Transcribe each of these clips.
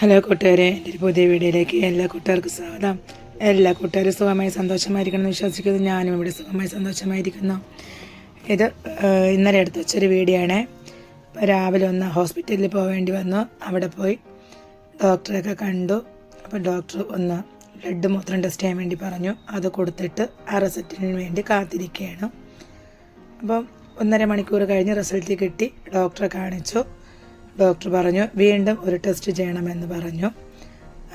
Hello കൂട്ടുകാരെ എന്റെ ഒരു പുതിയ വീഡിയോയിലേക്ക് എല്ലാ കൂട്ടുകാർക്കും സ്വാഗതം. എല്ലാ കൂട്ടുകാരും സുഖമായി സന്തോഷമായിരിക്കണം എന്ന് വിശ്വസിക്കുന്നു. ഞാനും ഇവിടെ സുഖമായി സന്തോഷമായിരിക്കുന്നു. ഇത് ഇന്നലെ എടുത്ത് വെച്ചൊരു വീഡിയോ ആണ്. രാവിലെ ഒന്ന് ഹോസ്പിറ്റലിൽ പോകേണ്ടി വന്നു. അവിടെ പോയി ഡോക്ടറെയൊക്കെ കണ്ടു. അപ്പോൾ ഡോക്ടർ ഒന്ന് ബ്ലഡ് മൂത്രം ടെസ്റ്റ് ചെയ്യാൻ വേണ്ടി പറഞ്ഞു. അത് കൊടുത്തിട്ട് ആ റിസൾട്ടിന് വേണ്ടി കാത്തിരിക്കുകയാണ്. അപ്പം ഒന്നര മണിക്കൂർ കഴിഞ്ഞ് റിസൾട്ട് കിട്ടി. ഡോക്ടറെ കാണിച്ചു. ഡോക്ടർ പറഞ്ഞു വീണ്ടും ഒരു ടെസ്റ്റ് ചെയ്യണമെന്ന് പറഞ്ഞു.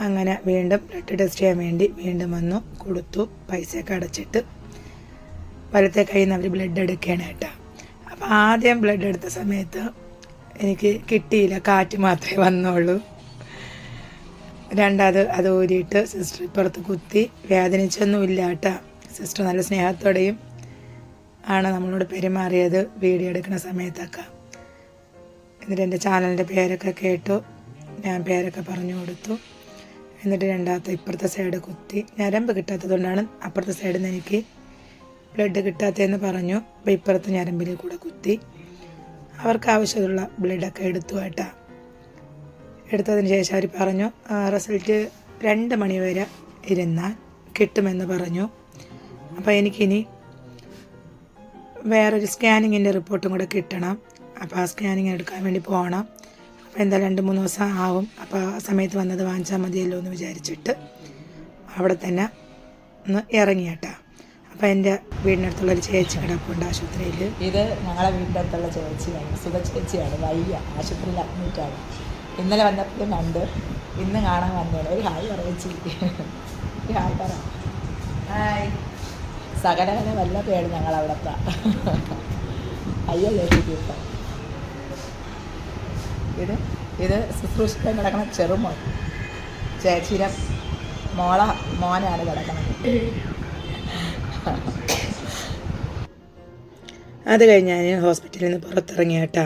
അങ്ങനെ വീണ്ടും ബ്ലഡ് ടെസ്റ്റ് ചെയ്യാൻ വേണ്ടി വീണ്ടും വന്നു കൊടുത്തു പൈസയൊക്കെ അടച്ചിട്ട് വലത്തെ കയ്യിൽ നിന്ന് അവർ ബ്ലഡ് എടുക്കുകയാണ് കേട്ടോ. അപ്പോൾ ആദ്യം ബ്ലഡ് എടുത്ത സമയത്ത് എനിക്ക് കിട്ടിയില്ല കാറ്റ് മാത്രമേ വന്നുള്ളൂ. രണ്ടാമത് അത് ഊരിയിട്ട് സിസ്റ്റർ ഇപ്പുറത്ത് കുത്തി വേദനിച്ചൊന്നുമില്ല കേട്ടോ. സിസ്റ്റർ നല്ല സ്നേഹത്തോടെയും ആണ് നമ്മളോട് പെരുമാറിയത് വീഡിയോ എടുക്കുന്ന സമയത്തൊക്കെ. എന്നിട്ട് എന്റെ ചാനലിന്റെ പേരൊക്കെ കേട്ടു. ഞാൻ പേരൊക്കെ പറഞ്ഞു കൊടുത്തു. എന്നിട്ട് രണ്ടാമത്തെ ഇപ്പുറത്തെ സൈഡ് കുത്തി. ഞരമ്പ് കിട്ടാത്തതുകൊണ്ടാണ് അപ്പുറത്തെ സൈഡിൽ നിന്ന് എനിക്ക് ബ്ലഡ് കിട്ടാത്തതെന്ന് പറഞ്ഞു. അപ്പോൾ ഇപ്പുറത്തെ ഞരമ്പിൽ കൂടെ കുത്തി. അവർക്ക് ആവശ്യമുള്ള ബ്ലഡൊക്കെ എടുത്തു കേട്ടാ. എടുത്തതിന് ശേഷം അവർ പറഞ്ഞു റിസൾട്ട് രണ്ട് മണി വരെ ഇരുന്നാൽ കിട്ടുമെന്ന് പറഞ്ഞു. അപ്പോൾ എനിക്കിനി വേറൊരു സ്കാനിങ്ങിന്റെ റിപ്പോർട്ടും കൂടെ കിട്ടണം. അപ്പോൾ ആ സ്കാനിങ് എടുക്കാൻ വേണ്ടി പോകണം അപ്പോൾ എന്താ രണ്ട് മൂന്ന് ദിവസം ആവും. അപ്പോൾ ആ സമയത്ത് വന്നത് വാങ്ങിച്ചാൽ മതിയല്ലോ എന്ന് വിചാരിച്ചിട്ട് അവിടെ തന്നെ ഒന്ന് ഇറങ്ങിയേട്ടാ അപ്പോൾ എന്റെ വീടിനടുത്തുള്ളൊരു ചേച്ചി കിടപ്പുണ്ട് ആശുപത്രിയിൽ ഇത് ഞങ്ങളെ വീടിന്റെ അടുത്തുള്ള ചേച്ചിയാണ് സുഖ ചേച്ചിയാണ്. വയ്യ. ആശുപത്രിയിൽ അഡ്മിറ്റാണ് ഇന്നലെ വന്നപ്പോഴും കണ്ട്. ഇന്ന് കാണാൻ വന്നതാണ് ഒരു ഹായ് പറയച്ചി. ഒരു ഹായ് പറ. ഹായ്. സകലകല വല്ല പേട് ഞങ്ങൾ അവിടത്തെ അയ്യോ ചേച്ചിക്ക് ഇപ്പം ഇത് ഇത് ശുശ്രൂഷിക്കാൻ കിടക്കണ ചെറുമോൻ ചേച്ചിയുടെ മോള മോനാണ് കിടക്കണത്. അത് കഴിഞ്ഞ് ഞാൻ ഹോസ്പിറ്റലിൽ നിന്ന് പുറത്തിറങ്ങി കേട്ടാ.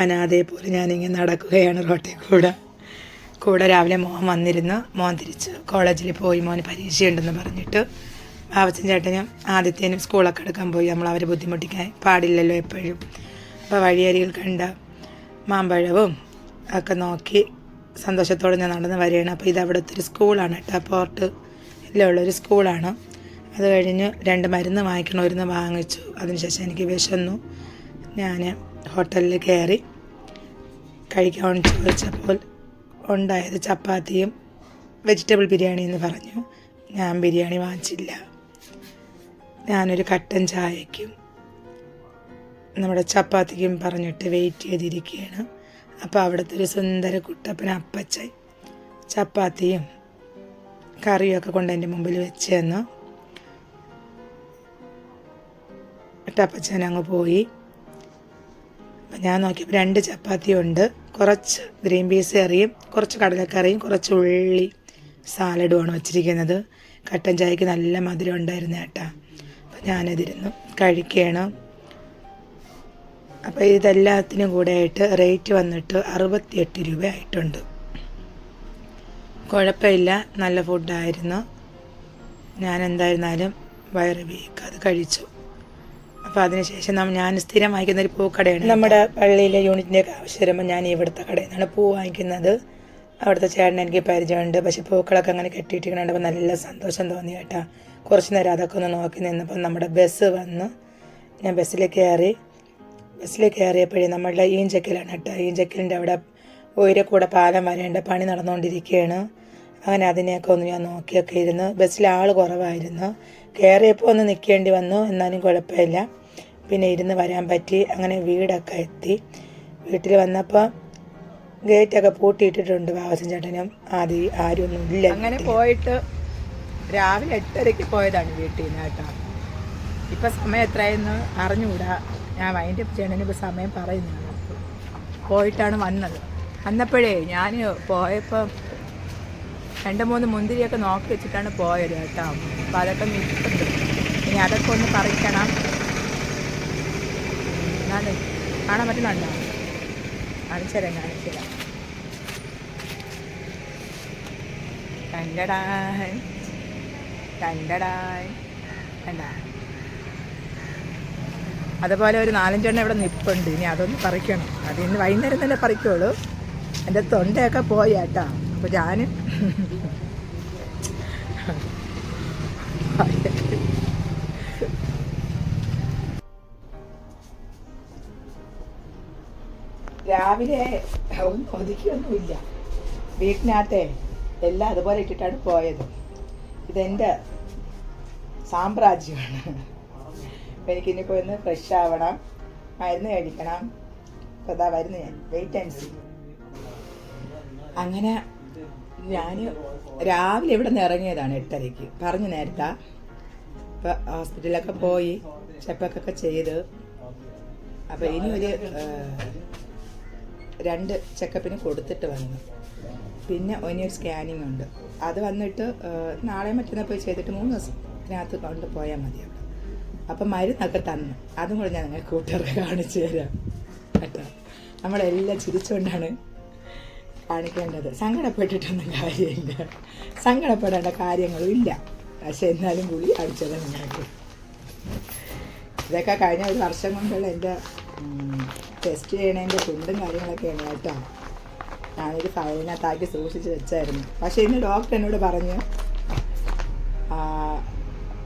അനാഥയെ പോലെ ഞാനിങ്ങനെ നടക്കുകയാണ് റോട്ടിൽ കൂടെ. കൂടെ രാവിലെ മോൻ വന്നിരുന്നു. മോൻ തിരിച്ച് കോളേജിൽ പോയി. മോന് പരീക്ഷയുണ്ടെന്ന് പറഞ്ഞിട്ട് ബാബച്ചൻ ചേട്ടനും ആദ്യത്തേനും സ്കൂളൊക്കെ എടുക്കാൻ പോയി. നമ്മൾ അവരെ ബുദ്ധിമുട്ടിക്കാൻ പാടില്ലല്ലോ എപ്പോഴും. അപ്പോൾ വഴിയരികിൽ കണ്ട മാമ്പഴവും ഒക്കെ നോക്കി സന്തോഷത്തോടെ ഞാൻ നടന്ന് വരികയാണ്. അപ്പോൾ ഇത് അവിടുത്തെ ഒരു സ്കൂളാണ് കേട്ടോ. പോർട്ട് ഉള്ളൊരു സ്കൂളാണ്. അത് കഴിഞ്ഞ് രണ്ട് മരുന്ന് വാങ്ങിക്കണമായിരുന്നു വാങ്ങിച്ചു. അതിനുശേഷം എനിക്ക് വിശന്നു. ഞാൻ ഹോട്ടലിൽ കയറി കഴിക്കാൻ ചോദിച്ചപ്പോൾ ഉണ്ടായത് ചപ്പാത്തിയും വെജിറ്റബിൾ ബിരിയാണി എന്ന് പറഞ്ഞു. ഞാൻ ബിരിയാണി വാങ്ങിച്ചില്ല. ഞാനൊരു കട്ടൻ ചായയ്ക്കും നമ്മുടെ ചപ്പാത്തിക്കും പറഞ്ഞിട്ട് വെയിറ്റ് ചെയ്തിരിക്കുകയാണ്. അപ്പോൾ അവിടുത്തെ ഒരു സുന്ദര കുട്ടപ്പന അപ്പച്ച ചപ്പാത്തിയും കറിയൊക്കെ കൊണ്ട് എന്റെ മുമ്പിൽ വെച്ച് തന്നു. ടപ്പച്ചൻ അങ്ങ് പോയി. അപ്പം ഞാൻ നോക്കിയപ്പോൾ രണ്ട് ചപ്പാത്തി ഉണ്ട്. കുറച്ച് ഗ്രീൻ പീസ് കറിയും കുറച്ച് കടലക്കറിയും കുറച്ച് ഉള്ളി സാലഡുമാണ് വെച്ചിരിക്കുന്നത്. കട്ടൻ ചായക്ക് നല്ല മധുരം ഉണ്ടായിരുന്നു ഏട്ടാ. അപ്പം ഞാനതിരുന്നു. കഴിക്കണം അപ്പോൾ ഇതെല്ലാത്തിനും കൂടെ ആയിട്ട് റേറ്റ് വന്നിട്ട് അറുപത്തിയെട്ട് രൂപ ആയിട്ടുണ്ട് കുഴപ്പമില്ല നല്ല ഫുഡായിരുന്നു. ഞാൻ എന്തായിരുന്നാലും വയറ് വീക്ക് അത് കഴിച്ചു. അപ്പോൾ അതിനുശേഷം ഞാൻ സ്ഥിരം വാങ്ങിക്കുന്ന ഒരു പൂക്കടയാണ് നമ്മുടെ പള്ളിയിലെ യൂണിറ്റിന്റെ ഒക്കെ ആവശ്യം വരുമ്പോൾ ഞാൻ ഇവിടുത്തെ കടയിൽ നിന്നാണ് പൂ വാങ്ങിക്കുന്നത്. അവിടുത്തെ ചേട്ടൻ എനിക്ക് പരിചയമുണ്ട്. പക്ഷേ പൂക്കളൊക്കെ അങ്ങനെ കെട്ടിയിട്ടിരിക്കണപ്പോൾ നല്ല സന്തോഷം തോന്നി കേട്ടാ. കുറച്ച് നേരം അതൊക്കെ ഒന്ന് നോക്കി നിന്നപ്പോൾ നമ്മുടെ ബസ് വന്ന്. ഞാൻ ബസ്സിൽ കയറി ബസ്സിൽ കയറിയപ്പോഴേ നമ്മളുടെ ഈഞ്ചക്കലാണ് കേട്ടോ. ഈഞ്ചക്കലിന്റെ അവിടെ ഉയരക്കൂടെ പാലം വരേണ്ട പണി നടന്നുകൊണ്ടിരിക്കുകയാണ്. അങ്ങനെ അതിനെയൊക്കെ ഒന്ന് ഞാൻ നോക്കിയൊക്കെ ഇരുന്നു. ബസ്സിൽ ആൾ കുറവായിരുന്നു. കയറിയപ്പോൾ ഒന്ന് നിൽക്കേണ്ടി വന്നു. എന്നാലും കുഴപ്പമില്ല. പിന്നെ ഇരുന്ന് വരാൻ പറ്റി. അങ്ങനെ വീടൊക്കെ എത്തി. വീട്ടിൽ വന്നപ്പോൾ ഗേറ്റൊക്കെ പൂട്ടിയിട്ടിട്ടുണ്ട് വാസം ചേട്ടനും. ആദ്യം ആരും ഒന്നും ഇല്ല അങ്ങനെ പോയിട്ട് രാവിലെ എട്ടരയ്ക്ക് പോയതാണ് വീട്ടിൽ നിന്ന് കേട്ടോ. ഇപ്പം സമയം എത്രയെന്ന് അറിഞ്ഞുകൂടാ. ഞാൻ വൈൻഡ് അപ്പ് ചെയ്യണതിന് ഇപ്പോൾ സമയം പറയുന്നു പോയിട്ടാണ് വന്നത്. വന്നപ്പോഴേ ഞാൻ പോയപ്പോൾ രണ്ട് മൂന്ന് മുന്തിരിയൊക്കെ നോക്കി വെച്ചിട്ടാണ് പോയത് കേട്ടോ. അപ്പം അതൊക്കെ നിൽക്കുന്നുണ്ട് ഇനി അതൊക്കെ ഒന്ന് പറിക്കണം. എന്നാണ് കാണാൻ പറ്റുന്നുണ്ടോ? കാണിച്ചുതരാം കാണിച്ചുതരാം കണ്ടടായ് കണ്ടടായ് കണ്ട. അതുപോലെ ഒരു നാലഞ്ചെണ്ണം ഇവിടെ നിൽപ്പുണ്ട് ഇനി അതൊന്ന് പറിക്കണം. അത് ഇന്ന് വൈകുന്നേരം തന്നെ പറിക്കുള്ളൂ. എന്റെ തൊണ്ടയൊക്കെ പോയി കേട്ടോ. അപ്പോൾ ഞാൻ രാവിലെ ഒന്നും ഒതുക്കിയൊന്നുമില്ല വീട്ടിനകത്തെ എല്ലാം അതുപോലെ ഇട്ടിട്ടാണ് പോയത്. ഇതെന്റെ സാമ്രാജ്യമാണ്. അപ്പം എനിക്കിനിപ്പോൾ ഒന്ന് ഫ്രഷ് ആവണം. മരുന്ന് കഴിക്കണം. അപ്പോൾ അതാ വരുന്നു ഞാൻ. വെയിറ്റ് ആൻഡ് സീ അങ്ങനെ ഞാൻ രാവിലെ ഇവിടെ നിന്ന് ഇറങ്ങിയതാണ് എട്ടരയ്ക്ക്. പറഞ്ഞു നേരത്തെ. ഇപ്പം ഹോസ്പിറ്റലിലൊക്കെ പോയി ചെക്കപ്പൊക്കെ ചെയ്ത്. അപ്പോൾ ഇനി ഒരു രണ്ട് ചെക്കപ്പിന് കൊടുത്തിട്ട് വന്നു. പിന്നെ ഒനി ഒരു സ്കാനിങ് ഉണ്ട്. അത് വന്നിട്ട് നാളെ മറ്റന്നാൾ പോയി ചെയ്തിട്ട് മൂന്ന് ദിവസത്തിനകത്ത് കൊണ്ട് പോയാൽ മതി അവിടെ അപ്പം മരുന്നൊക്കെ തന്നു. അതും കൂടെ ഞാൻ നിങ്ങൾക്ക് കൂട്ടുകാരെ കാണിച്ചു തരാം. കേട്ടോ? നമ്മളെല്ലാം ചിരിച്ചുകൊണ്ടാണ് കാണിക്കേണ്ടത്. സങ്കടപ്പെട്ടിട്ടൊന്നും കാര്യമില്ല. സങ്കടപ്പെടേണ്ട കാര്യങ്ങളും ഇല്ല. പക്ഷെ എന്നാലും കൂടി അടിച്ചത് നിങ്ങൾക്ക് ഇതൊക്കെ കഴിഞ്ഞ ഒരു വർഷം കൊണ്ടുള്ള എന്റെ ടെസ്റ്റ് ചെയ്യണതിന്റെ ഫുഡും കാര്യങ്ങളൊക്കെയാണ് കേട്ടോ. ഞാനൊരു ഫയലിനകത്താക്കി സൂക്ഷിച്ച് വെച്ചായിരുന്നു. പക്ഷേ ഇന്ന് ഡോക്ടർ എന്നോട് പറഞ്ഞു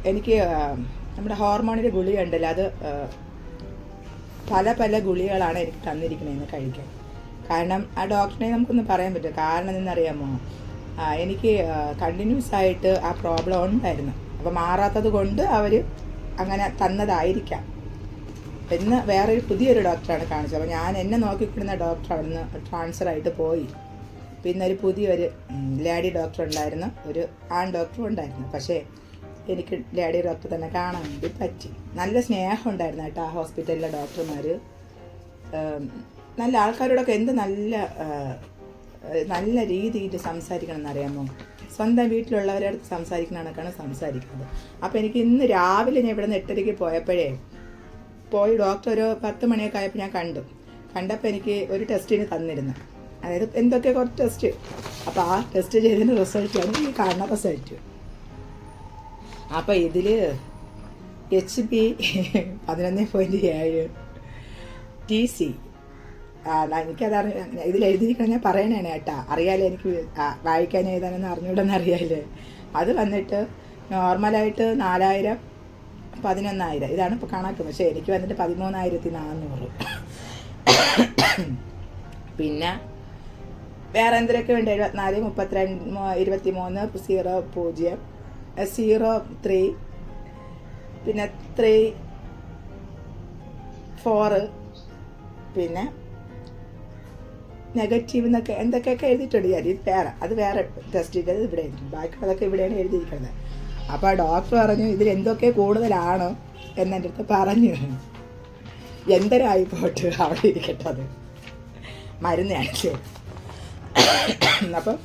എനിക്ക് നമ്മുടെ ഹോർമോണിന്റെ ഗുളിക ഉണ്ടല്ലോ അത് പല പല ഗുളികളാണ് എനിക്ക് തന്നിരിക്കുന്നതെന്ന് കഴിക്കാൻ. കാരണം ആ ഡോക്ടറിനെ നമുക്കൊന്ന് പറയാൻ പറ്റും കാരണം എന്നറിയാമോ എനിക്ക് കണ്ടിന്യൂസ് ആയിട്ട് ആ പ്രോബ്ലം ഉണ്ടായിരുന്നു. അപ്പോൾ മാറാത്തത് കൊണ്ട് അവർ അങ്ങനെ തന്നതായിരിക്കാം. എന്ന് വേറൊരു പുതിയൊരു ഡോക്ടറാണ് കാണിച്ചത്. അപ്പോൾ ഞാൻ എന്നെ നോക്കിക്കൊണ്ടിരുന്ന ഡോക്ടർ അവിടുന്ന് ട്രാൻസ്ഫർ ആയിട്ട് പോയി. പിന്നെ ഒരു പുതിയൊരു ലേഡി ഡോക്ടർ ഉണ്ടായിരുന്നു. ഒരു ആൺ ഡോക്ടറും ഉണ്ടായിരുന്നു. പക്ഷേ എനിക്ക് ഡാഡിയുടെ ഡോക്ടർ തന്നെ കാണാൻ വേണ്ടി പറ്റി. നല്ല സ്നേഹം ഉണ്ടായിരുന്നു കേട്ടോ ആ ഹോസ്പിറ്റലിലെ ഡോക്ടർമാർ നല്ല ആൾക്കാരോടൊക്കെ എന്ത് നല്ല നല്ല രീതിയിൽ സംസാരിക്കണം എന്നറിയാമോ സ്വന്തം വീട്ടിലുള്ളവരുടെ അടുത്ത് സംസാരിക്കുന്ന സംസാരിക്കുന്നത്. അപ്പോൾ എനിക്ക് ഇന്ന് രാവിലെ ഞാൻ ഇവിടെ നിന്ന് എട്ടരയ്ക്ക് പോയപ്പോഴേ പോയി ഡോക്ടർ ഒരു പത്ത് മണിയൊക്കെ ആയപ്പോൾ ഞാൻ കണ്ടു. കണ്ടപ്പോൾ എനിക്ക് ഒരു ടെസ്റ്റിന് തന്നിരുന്നു. അതായത് എന്തൊക്കെ കുറച്ച് ടെസ്റ്റ്. അപ്പോൾ ആ ടെസ്റ്റ് ചെയ്തതിന്റെ റിസൾട്ടാണ് ഈ കാണുന്ന റിസൾട്ട്. അപ്പോൾ ഇതിൽ എച്ച് പി പതിനൊന്ന് പോയിന്റ് ഏഴ് ടി സി എനിക്കത് അറി ഇതിൽ എഴുതിയിരിക്കണം ഞാൻ പറയണേനെ കേട്ടാ. അറിയാലേ എനിക്ക് വായിക്കാൻ എഴുതാനൊന്നും അറിഞ്ഞൂടെന്ന് അറിയാലേ. അത് വന്നിട്ട് നോർമലായിട്ട് നാലായിരം പതിനൊന്നായിരം. ഇതാണ് ഇപ്പോൾ കണക്ക്. പക്ഷേ എനിക്ക് വന്നിട്ട് പതിമൂന്നായിരത്തി നാന്നൂറ്. പിന്നെ വേറെ എന്തിനൊക്കെ ഉണ്ട് എഴുപത്തിനാല് മുപ്പത്തിരണ്ട് ഇരുപത്തി മൂന്ന് സീറോ പൂജ്യം. സീറോ ത്രീ പിന്നെ ത്രീ ഫോറ് പിന്നെ നെഗറ്റീവ് എന്നൊക്കെ എന്തൊക്കെയൊക്കെ എഴുതിയിട്ടുണ്ട് ഞാൻ. ഇത് വേറെ അത് വേറെ ടെസ്റ്റ് ചെയ്തത് ഇവിടെ എഴുതി ബാക്കിയുള്ളതൊക്കെ ഇവിടെയാണ് എഴുതിയിരിക്കുന്നത്. അപ്പോൾ ആ ഡോക്ടർ പറഞ്ഞു ഇതിൽ എന്തൊക്കെ കൂടുതലാണ് എന്നെന്റെ അടുത്ത് പറഞ്ഞു. എന്തരായിപ്പോട്ട് അവിടെ ഇരിക്കട്ടെ അത്. മരുന്ന് അപ്പം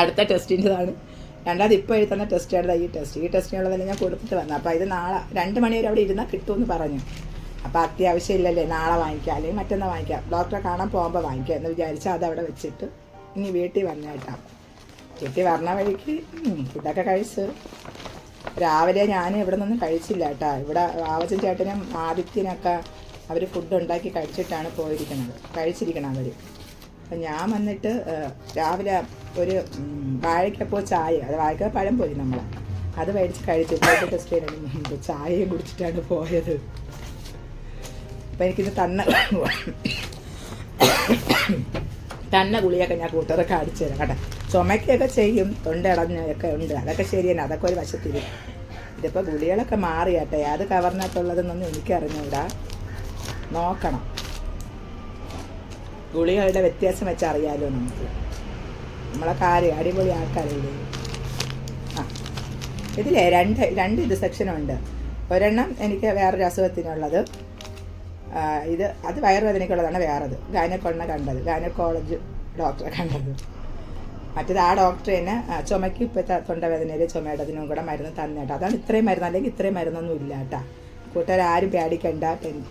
അടുത്ത ടെസ്റ്റിന്റെതാണ് രണ്ടാമത് ഇപ്പോൾ എഴുതുന്ന ടെസ്റ്റുകളുടെ ഈ ടെസ്റ്റ് ഈ ടെസ്റ്റിനുള്ളതെല്ലാം ഞാൻ കൊടുത്തിട്ട് വന്നു അപ്പോൾ ഇത് നാളെ രണ്ട് മണി വരെ അവിടെ ഇരുന്നാൽ കിട്ടുമെന്ന് പറഞ്ഞു. അപ്പോൾ അത്യാവശ്യം ഇല്ലല്ലേ നാളെ വാങ്ങിക്കാം അല്ലെങ്കിൽ മറ്റന്നാൾ വാങ്ങിക്കാം. ഡോക്ടറെ കാണാൻ പോകുമ്പോൾ വാങ്ങിക്കാം എന്ന് വിചാരിച്ചാൽ അത് അവിടെ വെച്ചിട്ട് ഇനി വീട്ടിൽ വന്നേട്ടാം വീട്ടിൽ വരണ വഴിക്ക് ഇതൊക്കെ കഴിച്ച്. രാവിലെ ഞാൻ ഇവിടെ നിന്നൊന്നും കഴിച്ചില്ല കേട്ടോ. ഇവിടെ ആവച്ചൻ ചേട്ടനും ആദിത്യനൊക്കെ അവർ ഫുഡ് ഉണ്ടാക്കി കഴിച്ചിട്ടാണ് പോയിരിക്കുന്നത്. കഴിച്ചിരിക്കണം അവർ അപ്പം ഞാൻ വന്നിട്ട് രാവിലെ ഒരു വാഴയ്ക്കപ്പോൾ വാഴയ്ക്കപ്പോ ചായ അത് വാഴയ്ക്ക പഴം പോയി നമ്മൾ അത് മേടിച്ച് കഴിച്ചു ഇപ്പോഴത്തെ ടെസ്റ്റ് ചെയ്യണം ചായയും കുടിച്ചിട്ടാണ് പോയത്. അപ്പം എനിക്കിത് തന്ന തന്ന ഗുളിയൊക്കെ ഞാൻ കൂട്ടുകാരൊക്കെ അടിച്ചു തരാം കേട്ടോ. ചുമക്കൊക്കെ ചെയ്യും തൊണ്ടടഞ്ഞൊക്കെ ഉണ്ട്. അതൊക്കെ ശരിയാണ് അതൊക്കെ ഒരു വശത്തിരി ഇതിപ്പോൾ ഗുളികളൊക്കെ മാറി അത് ഏത് കവറിനകത്തുള്ളതെന്നൊന്നും എനിക്കറിഞ്ഞൂടാ. നോക്കണം. ഗുളികളുടെ വ്യത്യാസം വെച്ച് അറിയാലോ നമുക്ക്? നമ്മളെ കാര്യം അടിപൊളി ആൾക്കാരല്ലേ? ആ. ഇതിലേ രണ്ട് രണ്ട് ഇത് സെക്ഷനുണ്ട് ഒരെണ്ണം എനിക്ക് വേറൊരു അസുഖത്തിനുള്ളത്. ഇത് അത് വയറുവേദനയ്ക്കുള്ളതാണ് വേറത്. ഗാനക്കൊണ്ണ കണ്ടത്. ഗാനക്കോളജ് ഡോക്ടറെ കണ്ടത്. മറ്റേത് ആ ഡോക്ടർ തന്നെ ചുമയ്ക്ക് ഇപ്പോഴത്തെ തൊണ്ടവേദനയിൽ ചുമയുടേതിനും കൂടെ മരുന്ന് തന്നേട്ടോ. അതാണ് ഇത്രയും മരുന്ന്. അല്ലെങ്കിൽ ഇത്രയും മരുന്നൊന്നും ഇല്ല കേട്ടോ. കൂട്ടുകാരും പേടിക്കണ്ട. ടെൻ-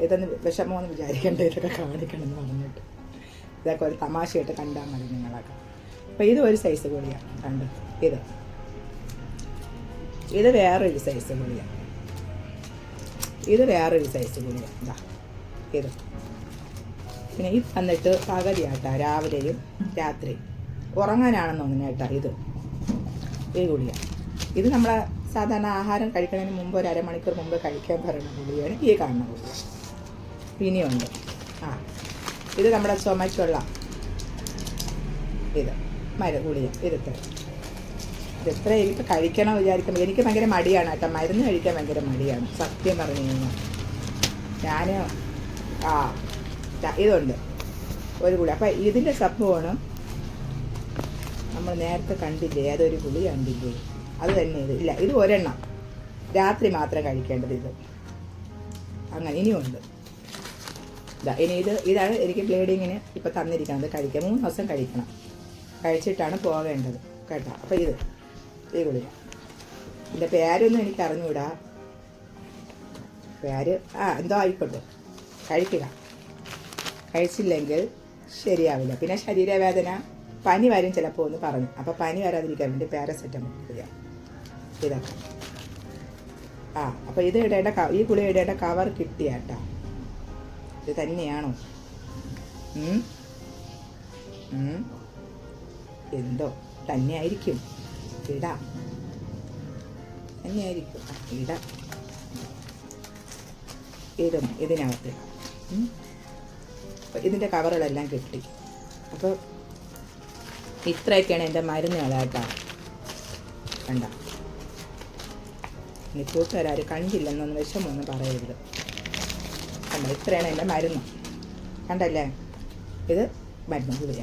ഇതൊന്നും വിഷമമൊന്നും വിചാരിക്കേണ്ട. ഇതൊക്കെ കാണിക്കണം എന്ന് പറഞ്ഞിട്ട്. ഇതൊക്കെ ഒരു തമാശയായിട്ട് കണ്ടാൽ മതി നിങ്ങളൊക്കെ. അപ്പോൾ ഇത് ഒരു സൈസ് കൂടിയാണ് കണ്ട്? ഇത്. ഇത് വേറൊരു സൈസ് കൂടിയാണ് ഇത് വേറൊരു സൈസ് കൂടിയാണ് ഇതാ ഇത്. പിന്നെ ഇത് വന്നിട്ട് പകുതിയാട്ടാ രാവിലെയും രാത്രി ഉറങ്ങാനാണെന്ന് തോന്നുന്നു കേട്ടോ ഇത്. ഈ ഗുളിക ഇത് നമ്മളെ സാധാരണ ആഹാരം കഴിക്കുന്നതിന് മുമ്പ് ഒരു അരമണിക്കൂർ മുമ്പ് കഴിക്കാൻ പറയുന്ന ഗുളികയാണ് ഈ കാണുന്ന ഗുളിക ഇനിയുണ്ട്. ആ. ഇത് നമ്മുടെ ചുമയ്ക്കുള്ള ഇത് മരുന്ന് ഗുളിക. ഇത് ഇതെത്ര? എനിക്ക് കഴിക്കണം വിചാരിക്കുമ്പോൾ എനിക്ക് ഭയങ്കര മടിയാണ് കേട്ടോ. മരുന്ന് കഴിക്കാൻ ഭയങ്കര മടിയാണ്. സത്യം പറഞ്ഞു കഴിഞ്ഞാൽ. ഞാൻ ആ ഇതുണ്ട്. ഒരു ഗുളി അപ്പം ഇതിന്റെ സംഭവമാണ് നമ്മൾ നേരത്തെ കണ്ടില്ലേ? അതൊരു ഗുളി കണ്ടില്ലേ? അത് തന്നെ ഇത്. ഇല്ല ഇത് ഒരെണ്ണം. രാത്രി മാത്രം കഴിക്കേണ്ടത് ഇത്. അങ്ങനെ ഇനിയുണ്ട്. ഇതാ ഇനി ഇത് ഇതാണ് എനിക്ക് ബ്ലീഡിങ്ങിന് ഇപ്പം തന്നിരിക്കുന്നത്. കഴിക്കുക മൂന്ന് ദിവസം കഴിക്കണം. കഴിച്ചിട്ടാണ് പോകേണ്ടത് കേട്ടോ. അപ്പോൾ ഇത് ഈ ഗുളിക. എന്റെ പേരൊന്നും എനിക്ക് അറിഞ്ഞൂടാ. പേര് ആ എന്തോ ആയിക്കോട്ടെ. കഴിക്കുക. കഴിച്ചില്ലെങ്കിൽ ശരിയാവില്ല. പിന്നെ ശരീരവേദന പനി വരും ചിലപ്പോൾ ഒന്ന് പറഞ്ഞു. അപ്പോൾ പനി വരാതിരിക്കാൻ വേണ്ടി പാരസെറ്റമോൾ ഗുളിക. ഇതൊക്കെ ആ അപ്പോൾ ഇത് ഇടേണ്ട ഈ ഗുളിക ഇടേണ്ട കവർ കിട്ടിയാട്ടാ. ഇത് തന്നെയാണോ? എന്തോ? തന്നെയായിരിക്കും. ഇടാം. തന്നെയായിരിക്കും. ആ, ഇടാം. ഇതും ഇതിനകത്ത്. ഇതിന്റെ കവറുകളെല്ലാം കിട്ടി. അപ്പോൾ ഇത്രയൊക്കെയാണ് എന്റെ മരുന്ന് കേട്ടോ കണ്ട? ഇനി കൂട്ടുകാരും കണ്ടില്ലെന്നൊന്ന് വിഷമൊന്നും പറയരുത്. കണ്ട? ഇത്രയാണ് എന്റെ മരുന്ന്. കണ്ടല്ലേ? ഇത് മരുന്ന് ഗുളിക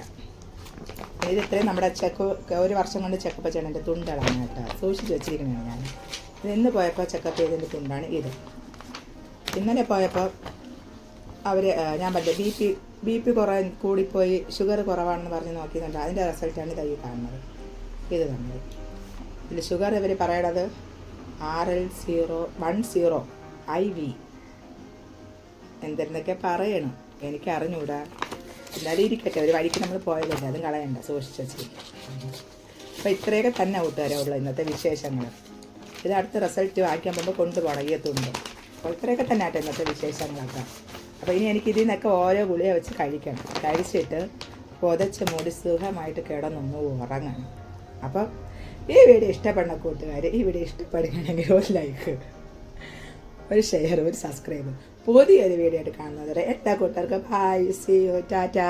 ഇത് ഇത്രയും നമ്മുടെ ചെക്ക് ഒരു വർഷം കൊണ്ട് ചെക്കപ്പ് ചെയ്യണതിന്റെ തുണ്ടളാണ് കേട്ടോ. സൂക്ഷിച്ച് വെച്ചിരിക്കുന്നതാണ് ഞാൻ. ഇത് ഇന്ന് പോയപ്പോൾ ചെക്കപ്പ് ചെയ്തതിന്റെ തുണ്ടാണ് ഇത്. ഇന്നലെ പോയപ്പോൾ അവർ ഞാൻ പറഞ്ഞ ബി പി ബി പി കുറ കൂടിപ്പോയി ഷുഗർ കുറവാണെന്ന് പറഞ്ഞ് നോക്കിയിട്ടുണ്ട് അതിന്റെ റിസൾട്ടാണ് ഇതായി കാണുന്നത്. ഇത് തന്നത്. ഇതിൽ ഷുഗർ ഇവർ പറയണത് R L zero one zero I V. എന്തെന്നൊക്കെ പറയണം. എനിക്ക് അറിഞ്ഞൂടാ എന്നാലും ഇരിക്കട്ടെ ഒരു വഴിക്ക് നമ്മൾ പോയതല്ലേ അതും കളയണ്ട സൂക്ഷിച്ച് വെച്ചിരിക്കും. അപ്പോൾ ഇത്രയൊക്കെ തന്നെ കൂട്ടുകാരെ ഉള്ളൂ ഇന്നത്തെ വിശേഷങ്ങൾ ഇത് അടുത്ത റിസൾട്ട് വാങ്ങിക്കാൻ പോകുമ്പോൾ കൊണ്ടുപോകണം ഈ എത്തുണ്ട് അപ്പോൾ ഇത്രയൊക്കെ തന്നെ ആട്ടെ ഇന്നത്തെ വിശേഷങ്ങളൊക്കെ. അപ്പോൾ ഇനി എനിക്ക് ഇതിൽ നിന്നൊക്കെ ഓരോ ഗുളിക വെച്ച് കഴിക്കണം. കഴിച്ചിട്ട് പുതച്ച് മൂടി സുഖമായിട്ട് കിടന്നൊന്ന് ഉറങ്ങണം. അപ്പം ഈ വീഡിയോ ഇഷ്ടപ്പെടുന്ന കൂട്ടുകാർ ഈ വീഡിയോ ഇഷ്ടപ്പെടുകയാണെങ്കിൽ ഒരു ലൈക്ക് ഒരു ഷെയർ ഒരു സബ്സ്ക്രൈബും പുതിയൊരു വീഡിയോ ആയിട്ട് കാണുന്നത് വരെ എല്ലാ കൂട്ടുകാർക്കും ബൈ സി ടാറ്റാ